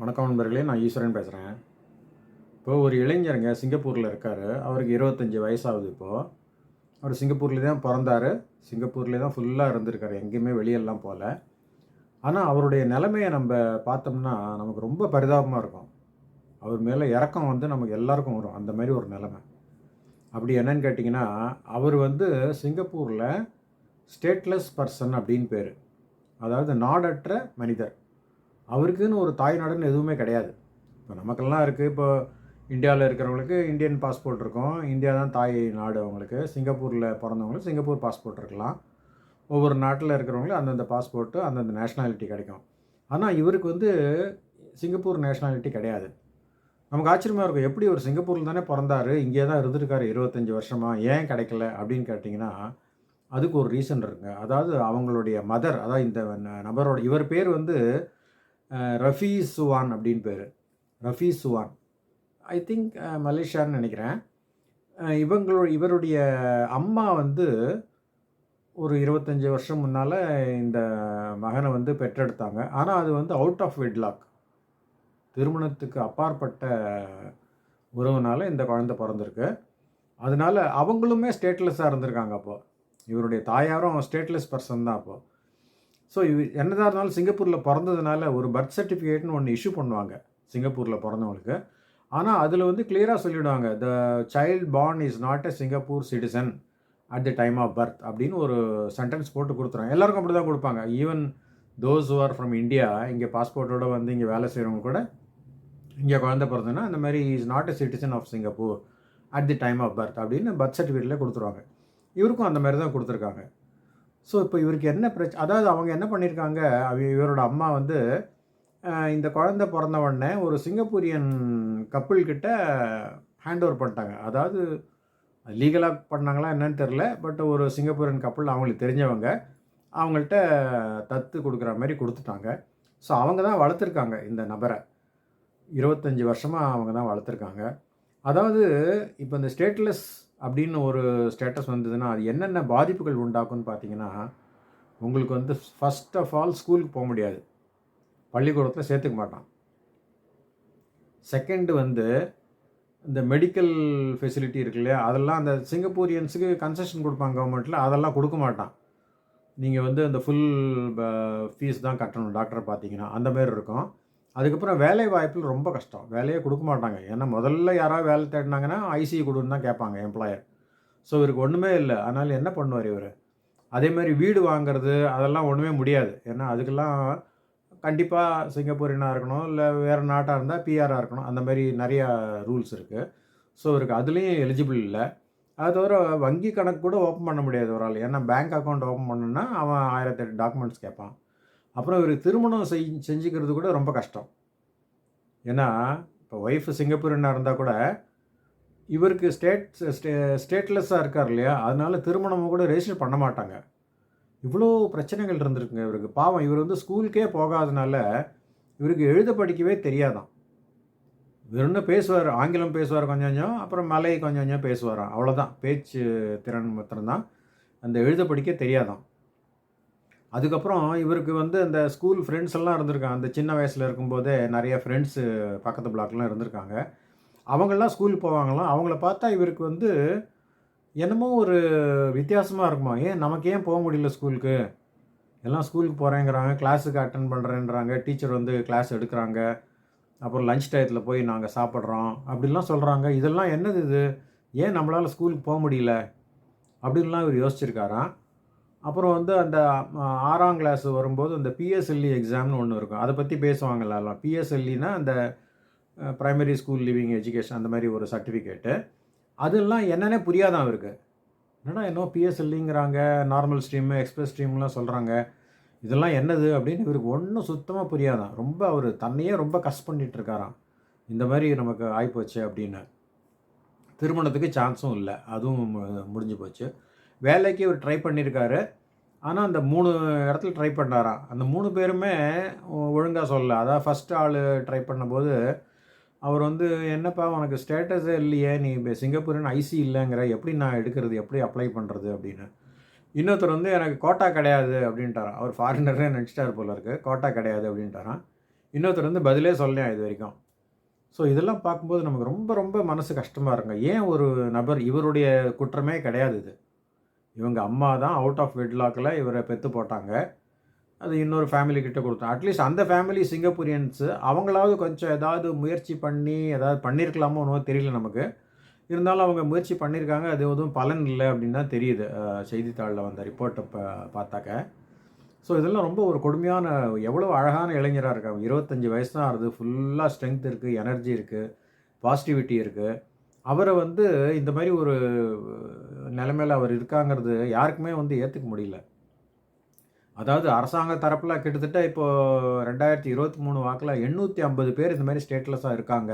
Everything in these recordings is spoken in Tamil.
வணக்கம் நண்பர்களே நான் ஈஸ்வரன் பேசுகிறேன் இப்போ ஒரு இளைஞருங்க சிங்கப்பூரில் இருக்கார். அவருக்கு இருபத்தஞ்சி வயசாகுது இப்போது அவர் சிங்கப்பூர்லேயே தான் பிறந்தார். சிங்கப்பூர்லேயே தான் ஃபுல்லாக இருந்திருக்காரு. எங்கேயுமே வெளியெல்லாம் போகல. ஆனால் அவருடைய நிலைமையை நம்ம பார்த்தோம்னா நமக்கு ரொம்ப பரிதாபமாக இருக்கும். அவர் மேலே இறக்கம் வந்து நமக்கு எல்லாருக்கும் வரும். அந்த மாதிரி ஒரு நிலைமை. அப்படி என்னன்னு கேட்டிங்கன்னா அவர் வந்து சிங்கப்பூரில் ஸ்டேட்லெஸ் பர்சன் அப்படின்னு பேர். அதாவது நாடற்ற மனிதர். அவருக்குன்னு ஒரு தாய் நாடுன்னு எதுவுமே கிடையாது. இப்போ நமக்கெல்லாம் இருக்குது இப்போ இந்தியாவில் இருக்கிறவங்களுக்கு இந்தியன் பாஸ்போர்ட் இருக்கும். இந்தியா தான் தாய் நாடு அவங்களுக்கு. சிங்கப்பூரில் பிறந்தவங்களுக்கு சிங்கப்பூர் பாஸ்போர்ட் இருக்கலாம். ஒவ்வொரு நாட்டில் இருக்கிறவங்களுக்கு அந்தந்த பாஸ்போர்ட்டு அந்தந்த நேஷ்னாலிட்டி கிடைக்கும். ஆனால் இவருக்கு வந்து சிங்கப்பூர் நேஷ்னாலிட்டி கிடையாது. நமக்கு ஆச்சரியமாக இருக்கும். எப்படி ஒரு சிங்கப்பூரில் தானே பிறந்தாரு? இங்கே தான் இருந்திருக்காரு இருபத்தஞ்சி வருஷமாக ஏன் கிடைக்கல? அப்படின்னு கேட்டிங்கன்னா அதுக்கு ஒரு ரீசன் இருக்குங்க. அதாவது அவங்களுடைய மதர் அதாவது இந்த நபரோட இவர் பேர் வந்து ரஃபி சுவான் அப்படின்னு பேர். ரஃபி சுவான். ஐ திங்க் மலேசியான்னு நினைக்கிறேன். அஹ், இவங்களோ இவருடைய அம்மா வந்து ஒரு இருபத்தஞ்சி வருஷம் முன்னால் இந்த மகனை வந்து பெற்றெடுத்தாங்க. ஆனால் அது வந்து அவுட் ஆஃப் வெட்லாக் திருமணத்துக்கு அப்பாற்பட்ட உறவுனால் இந்த குழந்தை பிறந்திருக்கு. அதனால அவங்களுமே ஸ்டேட்லெஸ்ஸாக இருந்திருக்காங்க அப்போது இவருடைய தாயாரும் ஸ்டேட்லெஸ் பர்சன் தான் அப்போது ஸோ இது என்னதான் இருந்தாலும் சிங்கப்பூரில் பிறந்ததுனால ஒரு பர்த் சர்டிஃபிகேட்னு ஒன்று இஷ்யூ பண்ணுவாங்க சிங்கப்பூரில் பிறந்தவங்களுக்கு. ஆனால் அதில் வந்து கிளியராக சொல்லிவிடுவாங்க the child born is not a Singapore citizen at the time of birth அப்படின்னு ஒரு சென்டென்ஸ் போட்டு கொடுத்துருவாங்க எல்லாருக்கும் அப்படி தான் கொடுப்பாங்க even those are from India இங்கே பாஸ்போர்ட்டோட வந்து இங்கே வேலை செய்கிறவங்க கூட இங்கே குழந்த பிறந்ததுன்னா அந்த மாதிரி is not a citizen of Singapore at the time of birth அப்படின்னு பர்த் சர்டிஃபிகேட்டில் கொடுத்துருவாங்க. இவருக்கும் அந்த மாதிரி தான் கொடுத்துருக்காங்க. ஸோ இப்போ இவருக்கு என்ன பிரச்சனை அதாவது அவங்க என்ன பண்ணியிருக்காங்க அவ- இவரோட அம்மா வந்து இந்த குழந்தை பிறந்த உடனே ஒரு சிங்கப்பூரியன் கப்பிள் கிட்ட ஹேண்ட் ஓவர் பண்ணிட்டாங்க. அதாவது லீகலாக பண்ணாங்களா என்னன்னு தெரில பட் ஒரு சிங்கப்பூரியன் கப்பிள் அவங்களுக்கு தெரிஞ்சவங்க அவங்கள்ட்ட தத்து கொடுக்குற மாதிரி கொடுத்துட்டாங்க. ஸோ அவங்க தான் வளர்த்துருக்காங்க இந்த நபரை. இருபத்தஞ்சி வருஷமாக அவங்க தான் வளர்த்துருக்காங்க. அதாவது இப்போ இந்த ஸ்டேட்லெஸ் அப்படின்னு ஒரு ஸ்டேட்டஸ் வந்ததுன்னா அது என்னென்ன பாதிப்புகள் உண்டாக்கும்னு பார்த்தீங்கன்னா உங்களுக்கு வந்து ஃபஸ்ட் ஆஃப் ஆல் ஸ்கூலுக்கு போக முடியாது. பள்ளிக்கூடத்தில் சேர்த்துக்க மாட்டான். செகண்டு வந்து இந்த மெடிக்கல் ஃபெசிலிட்டி இருக்கு இல்லையா அதெல்லாம் அந்த சிங்கப்பூரியன்ஸுக்கு கன்செஷன் கொடுப்பாங்க கவர்மெண்ட்டில் அதெல்லாம் கொடுக்க மாட்டான். நீங்கள் வந்து அந்த ஃபுல் ஃபீஸ் தான் கட்டணும் டாக்டரை பார்த்தீங்கன்னா அந்த மாதிரி இருக்கும். அதுக்கப்புறம் வேலை வாய்ப்பில் ரொம்ப கஷ்டம். வேலையே கொடுக்க மாட்டாங்க. ஏன்னா முதல்ல யாராவது வேலை தேடினாங்கன்னா ஐசி கொடுன்னு தான் கேட்பாங்க எம்ப்ளாயர் ஸோ இவருக்கு ஒன்றுமே இல்லை. அதனால் என்ன பண்ணுவார் இவர்? அதே மாதிரி வீடு வாங்குறது அதெல்லாம் ஒன்றுமே முடியாது. ஏன்னா அதுக்கெல்லாம் கண்டிப்பாக சிங்கப்பூரினாக இருக்கணும்? இல்லை வேறு நாட்டாக இருந்தால் பிஆராக இருக்கணும். அந்த மாதிரி நிறையா ரூல்ஸ் இருக்குது ஸோ இவருக்கு அதுலேயும் எலிஜிபிள் இல்லை. அது தவிர வங்கி கணக்கு கூட ஓப்பன் பண்ண முடியாது ஒரு ஆள். ஏன்னா பேங்க் அக்கௌண்ட் ஓப்பன் பண்ணுன்னா அவன் ஆயிரத்தெட்டு டாக்குமெண்ட்ஸ் கேட்பான். அப்புறம் இவருக்கு திருமணம் செய் செஞ்சுக்கிறது கூட ரொம்ப கஷ்டம். ஏன்னா இப்போ ஒய்ஃப் சிங்கப்பூரினாக இருந்தால் கூட இவருக்கு ஸ்டேட் ஸ்டே ஸ்டேட்லெஸ்ஸாக இருக்கார் இல்லையா? அதனால திருமணமும் கூட ரெஜிஸ்டர் பண்ண மாட்டாங்க. இவ்வளோ பிரச்சனைகள் இருந்திருக்குங்க இவருக்கு. பாவம் இவர் வந்து ஸ்கூலுக்கே போகாதனால இவருக்கு எழுத படிக்கவே தெரியாதாம் இன்னும் பேசுவார்? ஆங்கிலம் பேசுவார் கொஞ்சம் கொஞ்சம் அப்புறம் மலை கொஞ்சம் கொஞ்சம் பேசுவாராம். அவ்வளோதான் பேச்சு திறன் மாத்திரம்தான். அந்த எழுத படிக்க தெரியாதான். அதுக்கப்புறம் இவருக்கு வந்து அந்த ஸ்கூல் ஃப்ரெண்ட்ஸ் எல்லாம் இருந்திருக்காங்க. அந்த சின்ன வயசில் இருக்கும்போதே நிறைய ஃப்ரெண்ட்ஸு பக்கத்து பிளாக்லாம் இருந்திருக்காங்க. அவங்கெல்லாம் ஸ்கூல் போவாங்களாம். அவங்கள பார்த்தா இவருக்கு வந்து என்னமோ ஒரு வித்தியாசமாக இருக்குமா? ஏன் நமக்கு ஏன் போக முடியல ஸ்கூலுக்கு எல்லாம் ஸ்கூலுக்கு போகிறேங்கிறாங்க கிளாஸுக்கு அட்டன் பண்ணுறேன்றாங்க டீச்சர் வந்து கிளாஸ் எடுக்கிறாங்க. அப்புறம் லஞ்ச் டயத்தில் போய் நாங்கள் சாப்பிட்றோம். அப்படிலாம் சொல்கிறாங்க இதெல்லாம் என்னது இது? ஏன் நம்மளால் ஸ்கூலுக்கு போக முடியல? அப்படின்லாம் இவர் யோசிச்சிருக்காராம். அப்புறம் வந்து அந்த ஆறாம் கிளாஸ் வரும்போது அந்த பிஎஸ்எல்இ எக்ஸாம்னு ஒன்று இருக்கும். அதை பற்றி பேசுவாங்கல்ல எல்லாம். பிஎஸ்எல்இனா அந்த ப்ரைமரி ஸ்கூல் லிவிங் எஜுகேஷன் அந்த மாதிரி ஒரு சர்டிஃபிகேட்டு அதெல்லாம் என்னன்னே புரியாதான் அவருக்கு. என்னடா இன்னும் பிஎஸ்எல்இங்கிறாங்க நார்மல் ஸ்ட்ரீமு எக்ஸ்பிரஸ் ஸ்ட்ரீம்லாம் சொல்கிறாங்க இதெல்லாம் என்னது அப்படின்னு இவருக்கு ஒன்றும் சுத்தமாக புரியாதான். ரொம்ப அவர் தன்னையே ரொம்ப கஷ்ட பண்ணிகிட்ருக்காராம் இந்த மாதிரி நமக்கு ஆகிப்போச்சு அப்படின்னு. திருமணத்துக்கு சான்ஸும் இல்லை. அதுவும் முடிஞ்சு போச்சு. வேலைக்கு இவர் ட்ரை பண்ணியிருக்காரு ஆனால் அந்த மூணு இடத்துல ட்ரை பண்ணாராம் அந்த மூணு பேருமே ஒழுங்காக சொல்லல. அதான் ஃபஸ்ட் ஆள் ட்ரை பண்ணும்போது அவர் வந்து என்னப்பா உனக்கு ஸ்டேட்டஸே இல்லையே. நீ இப்போ சிங்கப்பூரின் ஐசி இல்லைங்கிற. எப்படி நான் எடுக்கிறது? எப்படி அப்ளை பண்ணுறது அப்படின்னு. இன்னொருத்தர் வந்து எனக்கு கோட்டா கிடையாது. அப்படின்ட்டாரா அவர் ஃபாரினரே நினச்சிட்டார் போல இருக்கு. கோட்டா கிடையாது. அப்படின்ட்டாரான் இன்னொருத்தர் வந்து பதிலே சொல்லலையா இது வரைக்கும்? ஸோ இதெல்லாம் பார்க்கும்போது நமக்கு ரொம்ப ரொம்ப மனசு கஷ்டமாக இருங்க ஏன் ஒரு நபர் இவருடைய குற்றமே கிடையாது இது? இவங்க அம்மா தான் அவுட் ஆஃப் வெட்லாக்கில் இவரை பெற்று போட்டாங்க. அது இன்னொரு ஃபேமிலி கிட்ட கொடுத்தோம். அட்லீஸ்ட் அந்த ஃபேமிலி சிங்கப்பூரியன்ஸு அவங்களாவது கொஞ்சம் ஏதாவது முயற்சி பண்ணி ஏதாவது பண்ணியிருக்கலாமோ ஒன்றும் தெரியல நமக்கு. இருந்தாலும் அவங்க முயற்சி பண்ணியிருக்காங்க அது எதுவும் பலன் இல்லை அப்படின்னு தான் தெரியுது. செய்தித்தாளில் வந்த ரிப்போர்ட்டை ப பார்த்தாக்க. ஸோ இதெல்லாம் ரொம்ப ஒரு கொடுமையான எவ்வளோ அழகான இளைஞராக இருக்காங்க. இருபத்தஞ்சி வயசு தான் ஆகுது ஃபுல்லாக ஸ்ட்ரென்த் இருக்குது எனர்ஜி இருக்குது பாசிட்டிவிட்டி இருக்குது அவரை வந்து இந்த மாதிரி ஒரு நிலைமையில் அவர் இருக்காங்கிறது யாருக்குமே வந்து ஏற்றுக்க முடியல. அதாவது அரசாங்க தரப்பில் கிட்டத்தட்ட இப்போது ரெண்டாயிரத்தி இருபத்தி மூணு வாக்கில் எண்ணூற்றி ஐம்பது பேர் இந்த மாதிரி ஸ்டேட்லெஸ்ஸாக இருக்காங்க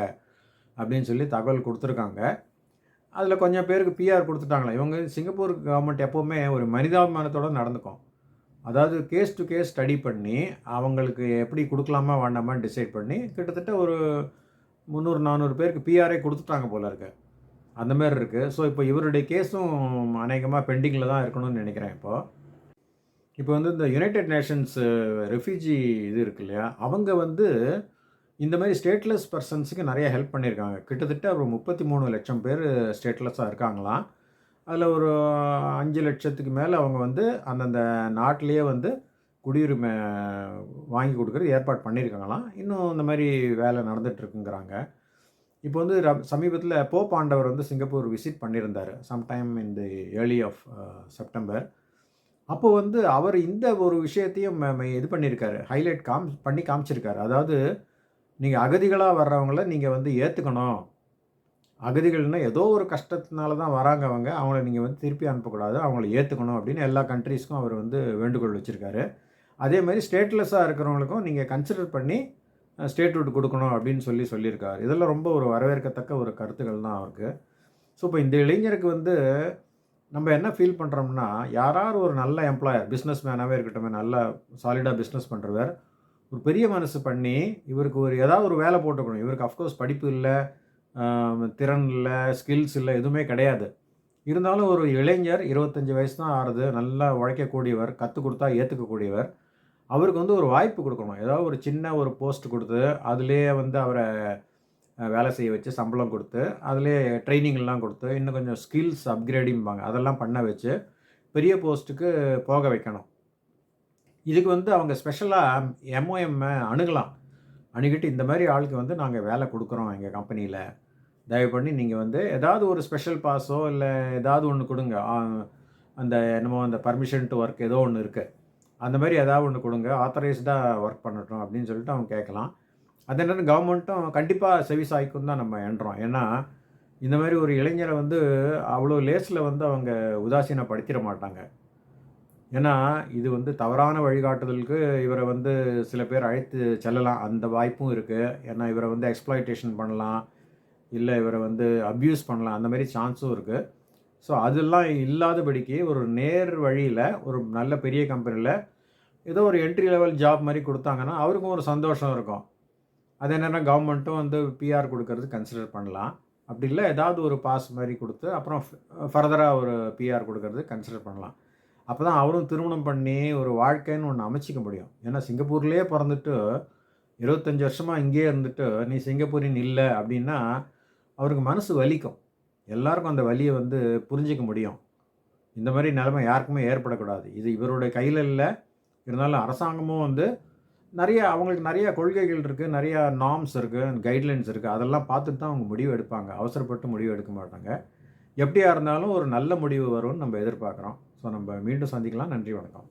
அப்படின்னு சொல்லி தகவல் கொடுத்துருக்காங்க. அதில் கொஞ்சம் பேருக்கு பிஆர் கொடுத்துட்டாங்களா? இவங்க சிங்கப்பூர் கவர்மெண்ட் எப்போவுமே ஒரு மனிதாபிமானத்தோடு நடந்துக்கும். அதாவது கேஸ் டு கேஸ் ஸ்டடி பண்ணி அவங்களுக்கு எப்படி கொடுக்கலாமா வேண்டாமான்னு டிசைட் பண்ணி கிட்டத்தட்ட ஒரு முந்நூறு நானூறு பேருக்கு பிஆரே கொடுத்துட்டாங்க போல இருக்குது அந்த மாதிரி இருக்குது ஸோ இப்போ இவருடைய கேஸும் அநேகமாக பெண்டிங்கில் தான் இருக்கணும்னு நினைக்கிறேன் இப்போது இப்போ வந்து இந்த யுனைடெட் நேஷன்ஸ் ரெஃப்யூஜி இது இருக்கு இல்லையா? அவங்க வந்து இந்த மாதிரி ஸ்டேட்லெஸ் பர்சன்ஸுக்கு நிறைய ஹெல்ப் பண்ணியிருக்காங்க. கிட்டத்தட்ட ஒரு முப்பத்தி மூணு லட்சம் பேர் ஸ்டேட்லெஸ்ஸாக இருக்காங்களாம். அதில் ஒரு அஞ்சு லட்சத்துக்கு மேலே அவங்க வந்து அந்தந்த நாட்டிலேயே வந்து குடியுரிமை வாங்கி கொடுக்குறது ஏற்பாடு பண்ணியிருக்காங்களாம். இன்னும் இந்த மாதிரி வேலை நடந்துகிட்ருக்குங்கிறாங்க இப்போ வந்து சமீபத்தில் போப் ஆண்டவர் வந்து சிங்கப்பூர் விசிட் பண்ணியிருந்தார். Sometime in the early of September அப்போ வந்து அவர் இந்த ஒரு விஷயத்தையும் இது பண்ணியிருக்காரு. ஹைலைட் காம் பண்ணி காமிச்சிருக்காரு. அதாவது நீங்கள் அகதிகளாக வர்றவங்கள நீங்கள் வந்து ஏற்றுக்கணும் அகதிகள்னால் ஏதோ ஒரு கஷ்டத்தினால தான் வராங்க அவங்க அவங்கள நீங்கள் வந்து திருப்பி அனுப்பக்கூடாது. அவங்கள ஏற்றுக்கணும் அப்படின்னு எல்லா கண்ட்ரீஸ்க்கும் அவர் வந்து வேண்டுகோள் வச்சுருக்காரு. அதே மாதிரி ஸ்டேட்லெஸ்ஸாக இருக்கிறவங்களுக்கும் நீங்கள் கன்சிடர் பண்ணி ஸ்டேட்ஹுட் கொடுக்கணும் அப்படின்னு சொல்லி சொல்லியிருக்காரு. இதெல்லாம் ரொம்ப ஒரு வரவேற்கத்தக்க ஒரு கருத்துக்கள் தான் அவருக்கு. ஸோ இப்போ இந்த இளைஞருக்கு வந்து நம்ம என்ன ஃபீல் பண்ணுறோம்னா யாராவது ஒரு நல்ல எம்ப்ளாயர் பிஸ்னஸ் மேனாகவே இருக்கட்டும் நல்ல சாலிடாக பிஸ்னஸ் பண்ணுறவர் ஒரு பெரிய மனசு பண்ணி இவருக்கு ஒரு ஏதாவது ஒரு வேலை போட்டுக்கணும். இவருக்கு அஃப்கோர்ஸ் படிப்பு இல்லை திறன் இல்லை ஸ்கில்ஸ் இல்லை எதுவுமே கிடையாது. இருந்தாலும் ஒரு இளைஞர் இருபத்தஞ்சி வயசு தான் ஆறுது. நல்லா உழைக்கக்கூடியவர் கற்றுக் கொடுத்தா ஏற்றுக்கக்கூடியவர் அவருக்கு வந்து ஒரு வாய்ப்பு கொடுக்கணும். ஏதாவது ஒரு சின்ன ஒரு போஸ்ட் கொடுத்து அதுலேயே வந்து அவரை வேலை செய்ய வச்சு சம்பளம் கொடுத்து அதுலேயே ட்ரைனிங்லாம் கொடுத்து இன்னும் கொஞ்சம் ஸ்கில்ஸ் அப்கிரேடிங்பாங்க அதெல்லாம் பண்ண வச்சு பெரிய போஸ்ட்டுக்கு போக வைக்கணும். இதுக்கு வந்து அவங்க ஸ்பெஷலாக எம்ஓஎம் அணுகலாம். அணுகிட்டு இந்த மாதிரி ஆளுக்கு வந்து நாங்கள் வேலை கொடுக்குறோம் எங்கள் கம்பெனியில். தயவு பண்ணி நீங்கள் வந்து ஏதாவது ஒரு ஸ்பெஷல் பாஸோ இல்லை ஏதாவது ஒன்று கொடுங்க. அந்த என்னமோ அந்த பர்மிஷன் டு ஒர்க் ஏதோ ஒன்று இருக்குது அந்த மாதிரி ஏதாவது ஒன்று கொடுங்க ஆத்தரைஸ்டாக ஒர்க் பண்ணட்டும் அப்படின்னு சொல்லிட்டு அவங்க கேட்கலாம். அதே நேரம் கவர்மெண்ட்டும் கண்டிப்பாக செவிசாய்க்கும் தான் நம்ம எண்ணுறோம் ஏன்னா இந்த மாதிரி ஒரு இளைஞரை வந்து அவ்வளோ லேஸில் வந்து அவங்க உதாசீனப்படுத்திட மாட்டாங்க. ஏன்னா இது வந்து தவறான வழிகாட்டுதலுக்கு இவரை வந்து சில பேர் அழைத்து செல்லலாம். அந்த வாய்ப்பும் இருக்குது ஏன்னா இவரை வந்து எக்ஸ்ப்ளாய்டேஷன் பண்ணலாம். இல்லை இவரை வந்து அப்யூஸ் பண்ணலாம். அந்த மாதிரி சான்ஸும் இருக்குது ஸோ அதெல்லாம் இல்லாதபடிக்கு ஒரு நேர் வழியில் ஒரு நல்ல பெரிய கம்பெனியில் ஏதோ ஒரு என்ட்ரி லெவல் ஜாப் மாதிரி கொடுத்தாங்கன்னா அவருக்கும் ஒரு சந்தோஷம் இருக்கும். அதே நேரம் கவர்மெண்ட்டும் வந்து பிஆர் கொடுக்கறது கன்சிடர் பண்ணலாம். அப்படி இல்லை ஏதாவது ஒரு பாஸ் மாதிரி கொடுத்து அப்புறம் ஃபர்தராக ஒரு பிஆர் கொடுக்கறது கன்சிடர் பண்ணலாம். அப்போ தான் அவரும் திருமணம் பண்ணி ஒரு வாழ்க்கைன்னு ஒன்று அமைச்சிக்க முடியும். ஏன்னா சிங்கப்பூர்லேயே பிறந்துட்டு இருபத்தஞ்சி வருஷமாக இங்கேயே இருந்துட்டு நீ சிங்கப்பூரின் இல்லை அப்படின்னா அவருக்கு மனசு வலிக்கும். எல்லாருக்கும் அந்த வழியை வந்து புரிஞ்சிக்க முடியும். இந்த மாதிரி நிலைமை யாருக்குமே ஏற்படக்கூடாது. இது இவருடைய கையில் இல்லை. இருந்தாலும் அரசாங்கமும் வந்து நிறைய அவங்களுக்கு நிறைய கொள்கைகள் இருக்குது நிறைய நார்ம்ஸ் இருக்குது கைட்லைன்ஸ் இருக்குது அதெல்லாம் பார்த்துட்டு தான் அவங்க முடிவு எடுப்பாங்க. அவசரப்பட்டு முடிவு எடுக்க மாட்டாங்க. எப்படியா இருந்தாலும் ஒரு நல்ல முடிவு வரும்னு நம்ம எதிர்பார்க்குறோம். ஸோ நம்ம மீண்டும் சந்திக்கலாம். நன்றி வணக்கம்.